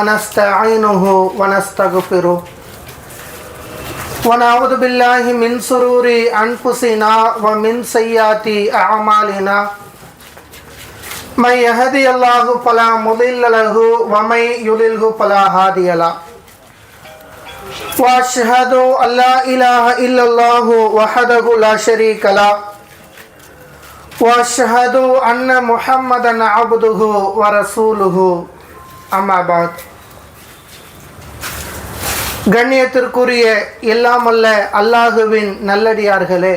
ونستعينه ونستغفره ونعوذ بالله من سرور أنفسنا ومن سيئات أعمالنا من يهدي الله فلا مضل له ومن يضلله فلا هادي له وأشهد أن لا إله إلا الله وحده لا شريك له وأشهد أن محمدا عبده ورسوله அம்மாபாத். கண்ணியத்திற்குரிய எல்லாமல்ல அல்லாஹுவின் நல்லடியார்களே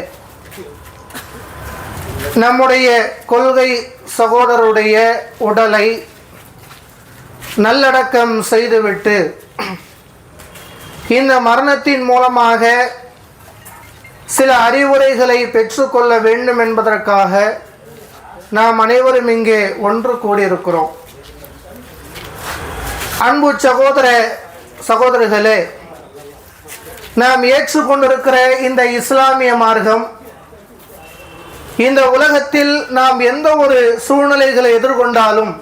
நம்முடைய கொள்கை சகோதரருடைய உடலை நல்லடக்கம் செய்துவிட்டு இந்த மரணத்தின் மூலமாக சில அறிவுரைகளை பெற்றுக்கொள்ள வேண்டும் என்பதற்காக நாம் அனைவரும் இங்கே ஒன்று கூடியிருக்கிறோம். அன்பு சகோதர சகோதரர்களே நாம் ஏற்றுக்கொண்டிருக்கிற இந்த இஸ்லாமிய மார்க்கம் இந்த உலகத்தில் நாம் எந்த ஒரு சூழ்நிலைகளை எதிர்கொண்டாலும்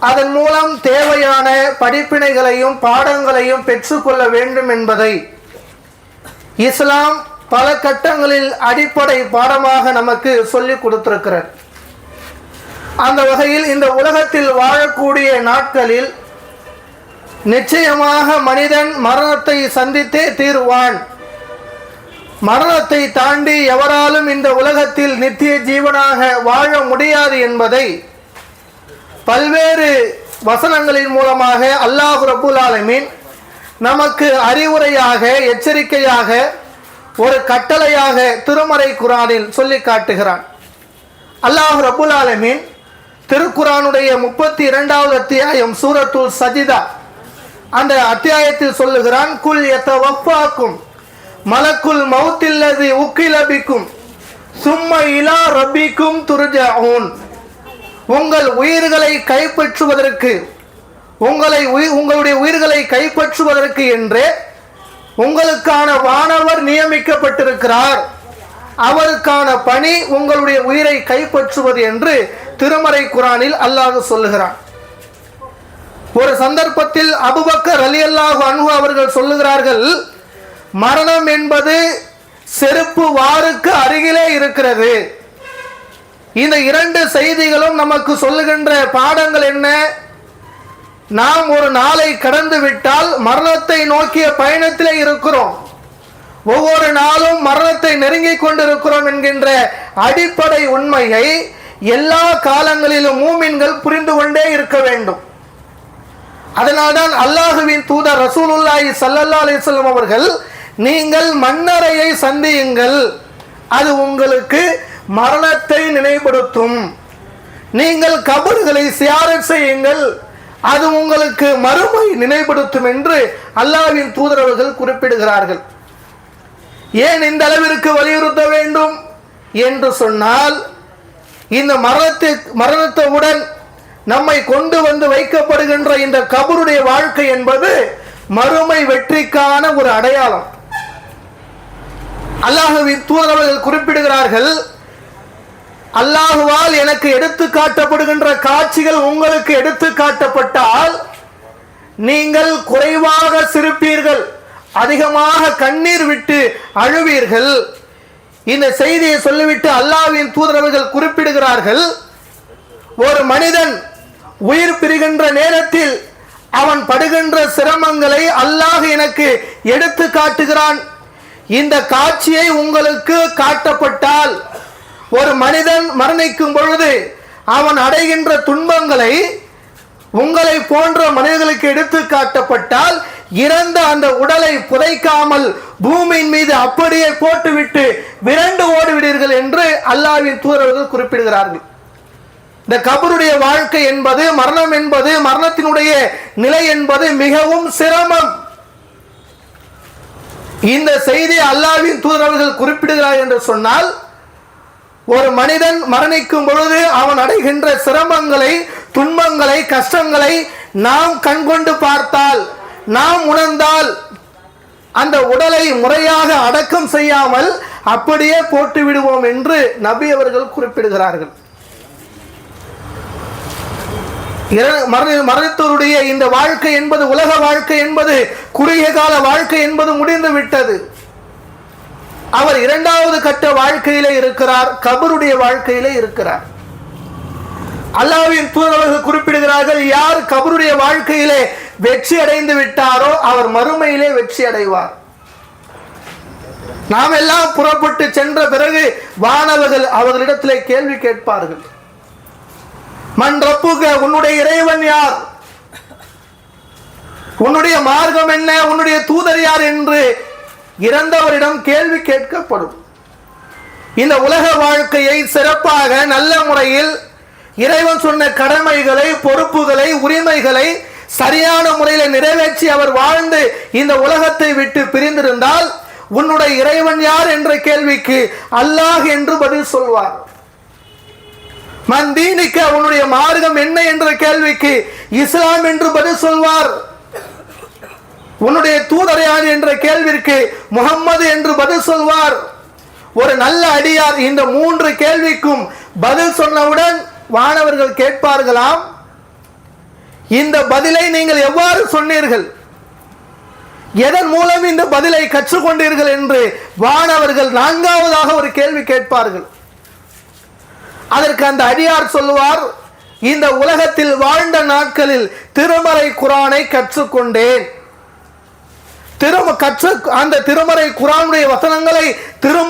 அதன் மூலம் தேவையான படிப்பினைகளையும் பாடங்களையும் பெற்றுக்கொள்ள வேண்டும் என்பதை இஸ்லாம் பல கட்டங்களில் அடிப்படை பாடமாக நமக்கு சொல்லிக் கொடுத்திருக்கிறார் அந்த வகையில் இந்த உலகத்தில் வாழக்கூடிய நாட்களில் நிச்சயமாக மனிதன் மரணத்தை சந்தித்தே தீருவான். மரணத்தை தாண்டி எவராலும் இந்த உலகத்தில் நித்திய ஜீவனாக வாழ முடியாது என்பதை பல்வேறு வசனங்களின் மூலமாக அல்லாஹ் ரபுல் ஆலமீன் நமக்கு அறிவுரையாக எச்சரிக்கையாக ஒரு கட்டளையாக திருமறை குரானில் சொல்லி காட்டுகிறான். அல்லாஹ் ரபுல் ஆலமீன் திருக்குறானுடைய முப்பத்தி இரண்டாவது அத்தியாயம் சூரத்துல் சஜிதா. அந்த அத்தியாயத்தில் சொல்லுகிறான் குல் எத்த வப்பாக்கும் மலக்குல் மௌத்தில்லது உக்கிலபிக்கும் சும்ம இலா ரப்பிக்கும் துர்ஜாவுன் உங்கள் உயிர்களை கைப்பற்றுவதற்கு உங்களை உங்களுடைய உயிர்களை கைப்பற்றுவதற்கு என்று உங்களுக்கான வானவர் நியமிக்கப்பட்டிருக்கிறார். அவருக்கான பணி உங்களுடைய உயிரை கைப்பற்றுவது என்று திருமறை குரானில் அல்லாஹ் சொல்லுகிறான். ஒரு சந்தர்ப்பத்தில் அபுபக்கர் அலி அல்லாஹு அன்பு அவர்கள் சொல்லுகிறார்கள் மரணம் என்பது செருப்பு வாருக்கு அருகிலே இருக்கிறது. இந்த இரண்டு செய்திகளும் நமக்கு சொல்லுகின்ற பாடங்கள் என்ன? நாம் ஒரு நாளை கடந்து விட்டால் மரணத்தை நோக்கிய பயணத்திலே இருக்கிறோம். ஒவ்வொரு நாளும் மரணத்தை நெருங்கிக் கொண்டிருக்கிறோம் என்கின்ற அடிப்படை உண்மையை எல்லா காலங்களிலும் மூமின்கள் புரிந்து கொண்டே இருக்க வேண்டும். அதனால்தான் அல்லாஹுவின் தூதர் ரசூலுல்லாஹி சல்லல்லா அலைஹி அவர்கள் நீங்கள் மன்னரையை சந்தியுங்கள் அது உங்களுக்கு மரணத்தை நினைப்படுத்தும் நீங்கள் கபர்களை சியாரத் செய்யுங்கள் அது உங்களுக்கு மறுமை நினைப்படுத்தும் என்று அல்லாஹ்வின் தூதரவர்கள் குறிப்பிடுகிறார்கள். ஏன் இந்த அளவிற்கு வலியுறுத்த வேண்டும் என்று சொன்னால் இந்த மரணத்தை மரணத்தவுடன் நம்மை கொண்டு வந்து வைக்கப்படுகின்ற இந்த கபருடைய வாழ்க்கை என்பது மறுமை வெற்றிக்கான ஒரு அடையாளம். அல்லாஹுவின் தூதரவர்கள் குறிப்பிடுகிறார்கள் அல்லாஹுவால் எனக்கு எடுத்து காட்டப்படுகின்ற காட்சிகள் உங்களுக்கு எடுத்து காட்டப்பட்டால் நீங்கள் குறைவாக சிரிப்பீர்கள். அதிகமாக கண்ணீர் விட்டு அழுவீர்கள். இந்த செய்தியை சொல்லிவிட்டு அல்லாவின் தூதரவர்கள் குறிப்பிடுகிறார்கள் ஒரு மனிதன் உயிர் பிரிகின்ற நேரத்தில் அவன் படுகின்ற சிரமங்களை அல்லாஹ் எனக்கு எடுத்து காட்டுகிறான். இந்த காட்சியை உங்களுக்கு காட்டப்பட்டால் ஒரு மனிதன் மரணிக்கும் பொழுது அவன் அடைகின்ற துன்பங்களை உங்களை போன்ற மனிதர்களுக்கு எடுத்து காட்டப்பட்டால் இறந்த அந்த உடலை புதைக்காமல் பூமியின் மீது அப்படியே போட்டுவிட்டு விரண்டு ஓடிவிடுவீர்கள் என்று அல்லாவின் தூதரர்கள் குறிப்பிடுகிறார்கள். இந்த கபருடைய வாழ்க்கை என்பது மரணம் என்பது மரணத்தினுடைய நிலை என்பது மிகவும் சிரமம். இந்த செய்தி அல்லாவின் தூதரவர்கள் குறிப்பிடுகிறார் என்று சொன்னால் ஒரு மனிதன் மரணிக்கும் பொழுது அவன் அடைகின்ற சிரமங்களை துன்பங்களை கஷ்டங்களை நாம் கண்கொண்டு பார்த்தால் நாம் உணர்ந்தால் அந்த உடலை முறையாக அடக்கம் செய்யாமல் அப்படியே போட்டு விடுவோம் என்று நபி அவர்கள் குறிப்பிடுகிறார்கள். மரணத்தோருடைய இந்த வாழ்க்கை என்பது உலக வாழ்க்கை என்பது குறுகிய கால வாழ்க்கை என்பது முடிந்து விட்டது. அவர் இரண்டாவது கட்ட வாழ்க்கையிலே இருக்கிறார் கபருடைய வாழ்க்கையிலே இருக்கிறார். அல்லாவின் தூதரவர்கள் குறிப்பிடுகிறார்கள் யார் கபருடைய வாழ்க்கையிலே வெற்றி அடைந்து விட்டாரோ அவர் மறுமையிலே வெற்றி அடைவார் நாம் எல்லாம் புறப்பட்டு சென்ற பிறகு வானவர்கள் அவர்களிடத்திலே கேள்வி கேட்பார்கள். மண் ரப்புக உன்னுடைய இறைவன் யார்? உன்னுடைய மார்க்கம் என்ன? உன்னுடைய தூதர் யார்? என்று இறந்தவரிடம் கேள்வி கேட்கப்படும். இந்த உலக வாழ்க்கையை சிறப்பாக நல்ல முறையில் இறைவன் சொன்ன கடமைகளை பொறுப்புகளை உரிமைகளை சரியான முறையில் நிறைவேற்றி அவர் வாழ்ந்து இந்த உலகத்தை விட்டு பிரிந்திருந்தால் உன்னுடைய இறைவன் யார் என்ற கேள்விக்கு அல்லாஹ் என்று பதில் சொல்வார். மந்தீனிக்க உன்னுடைய மார்க்கம் என்ன என்ற கேள்விக்கு இஸ்லாம் என்று பதில் சொல்வார். உன்னுடைய தூதர் யார் என்ற கேள்விக்கு முகம்மது என்று பதில் சொல்வார். ஒரு நல்ல அடியார் இந்த மூன்று கேள்விக்கும் பதில் சொன்னவுடன் வானவர்கள் கேட்பார்களாம். இந்த பதிலை நீங்கள் எவ்வாறு சொன்னீர்கள்? எதன் மூலம் இந்த பதிலை கற்றுக்கொண்டீர்கள் என்று வானவர்கள் நான்காவதாக ஒரு கேள்வி கேட்பார்கள். அதற்கு அந்த அடியார் சொல்லுவார் இந்த உலகத்தில் வாழ்ந்த நாட்களில் திருமறை குரானை கற்றுக்கொண்டேன். திரும கற்று அந்த திருமறை குரானுடைய வசனங்களை திரு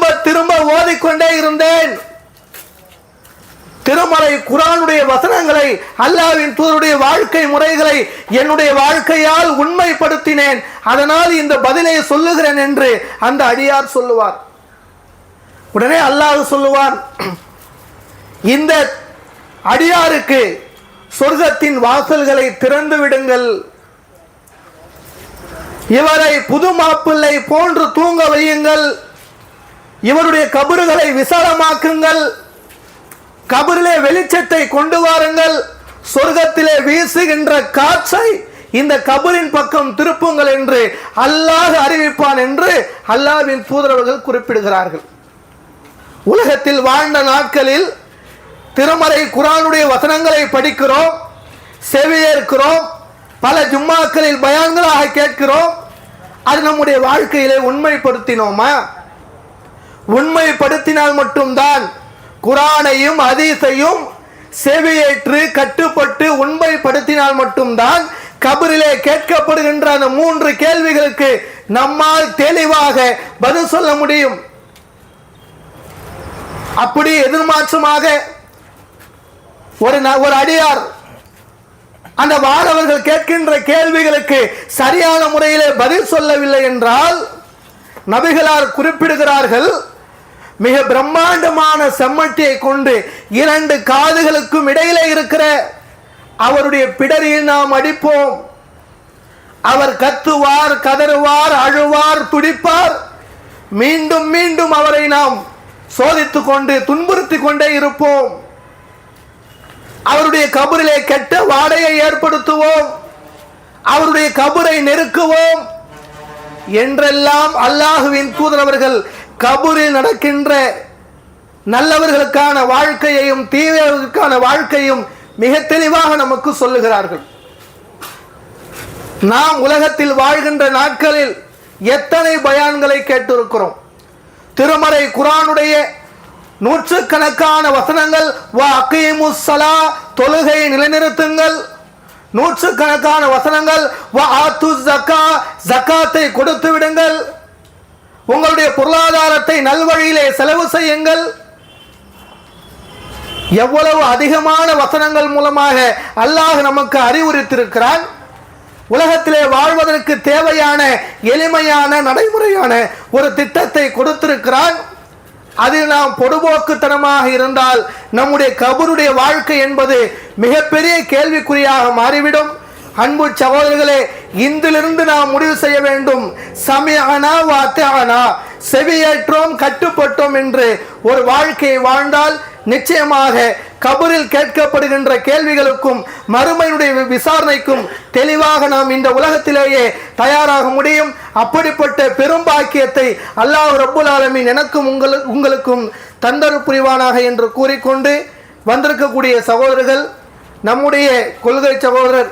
குரானுடைய வசனங்களை அல்லாவின் தூதருடைய வாழ்க்கை முறைகளை என்னுடைய வாழ்க்கையால் உண்மைப்படுத்தினேன். அதனால் இந்த பதிலை சொல்லுகிறேன் என்று அந்த அடியார் சொல்லுவார். உடனே அல்லாஹ் சொல்லுவார் இந்த அடியாருக்கு சொர்க்கத்தின் வாசல்களை திறந்து விடுங்கள். இவரை புது மாப்பிள்ளை போன்று தூங்க வையுங்கள். இவருடைய கபறுகளை விசாலமாக்குங்கள். கபரிலே வெளிச்சத்தை கொண்டு வாருங்கள். சொர்க்கத்திலே வீசுகின்ற காற்றை இந்த கபரின் பக்கம் திருப்புங்கள் என்று அல்லாஹ் அறிவிப்பான் என்று அல்லாவின் தூதரவர்கள் குறிப்பிடுகிறார்கள். உலகத்தில் வாழ்ந்த நாட்களில் திருமலை குரானுடைய வசனங்களை படிக்கிறோம் செவியேற்கிறோம் பல ஜும்மாக்களில் பயான்களாக கேட்கிறோம். அது நம்முடைய வாழ்க்கையிலே உண்மைப்படுத்தினோமா? உண்மைப்படுத்தினால் மட்டும்தான் குரானையும் அதீசையும் செவியேற்று கட்டுப்பட்டு உண்மைப்படுத்தினால் மட்டும்தான் கபரிலே கேட்கப்படுகின்ற அந்த மூன்று கேள்விகளுக்கு நம்மால் தெளிவாக பதில் சொல்ல முடியும். அப்படி எதிர்மாற்றமாக ஒரு ஒரு அடியார் அந்த மாணவர்கள் கேட்கின்ற கேள்விகளுக்கு சரியான முறையிலே பதில் சொல்லவில்லை என்றால் நபிகளார் குறிப்பிடுகிறார்கள் மிக பிரம்மாண்டமான செம்மட்டியை கொண்டு இரண்டு காதுகளுக்கும் இடையிலே இருக்கிற அவருடைய பிடரியில் நாம் அடிப்போம். அவர் கத்துவார் கதறுவார் அழுவார் துடிப்பார். மீண்டும் மீண்டும் அவரை நாம் சோதித்துக் கொண்டு துன்புறுத்தி கொண்டே இருப்போம். அவருடைய கபரிலே கெட்ட வாடையை ஏற்படுத்துவோம். அவருடைய கபரை நெருக்குவோம். என்றெல்லாம் அல்லாஹுவின் தூதரவர்கள் கபூரில் நடக்கின்ற நல்லவர்களுக்கான வாழ்க்கையையும் தீவிரர்களுக்கான வாழ்க்கையும் மிக தெளிவாக நமக்கு சொல்லுகிறார்கள். நாம் உலகத்தில் வாழ்கின்ற நாட்களில் எத்தனை பயான்களை கேட்டிருக்கிறோம். திருமறை குரானுடைய நூற்றுக்கணக்கான வசனங்கள் வா அகீமுஸ் சலா தொழுகையை நிலைநிறுத்துங்கள். நூற்றுக்கணக்கான வசனங்கள் வா ஆத்து ஜக்கா ஜக்காத்தை கொடுத்து விடுங்கள். உங்களுடைய பொருளாதார பணத்தை நல்வழியிலே செலவு செய்யுங்கள். எவ்வளவு அதிகமான வசனங்கள் மூலமாக அல்லாஹ் நமக்கு அறிவுறுத்திருக்கிறான் உலகத்திலே வாழ்வதற்கு தேவையான எளிமையான நடைமுறையான ஒரு திட்டத்தை கொடுத்திருக்கிறான். அதில் நாம் பொடுபோக்குத்தனமாக இருந்தால் நம்முடைய கபருடைய வாழ்க்கை என்பது மிகப்பெரிய கேள்விக்குறியாக மாறிவிடும். அன்பு சகோதரர்களே இந்திலிருந்து நாம் முடிவு செய்ய வேண்டும். சமயானா வாத்தானா செவியேற்றோம் கட்டுப்பட்டோம் என்று ஒரு வாழ்க்கையை வாழ்ந்தால் நிச்சயமாக கபரில் கேட்கப்படுகின்ற கேள்விகளுக்கும் மறுமையினுடைய விசாரணைக்கும் தெளிவாக நாம் இந்த உலகத்திலேயே தயாராக முடியும். அப்படிப்பட்ட பெரும் பாக்கியத்தை அல்லாஹ் ரப்புல் ஆலமின் எனக்கும் உங்களு உங்களுக்கும் தந்தரு புரிவானாக என்று கூறிக்கொண்டு வந்திருக்கக்கூடிய சகோதரர்கள் நம்முடைய கொள்கை சகோதரர்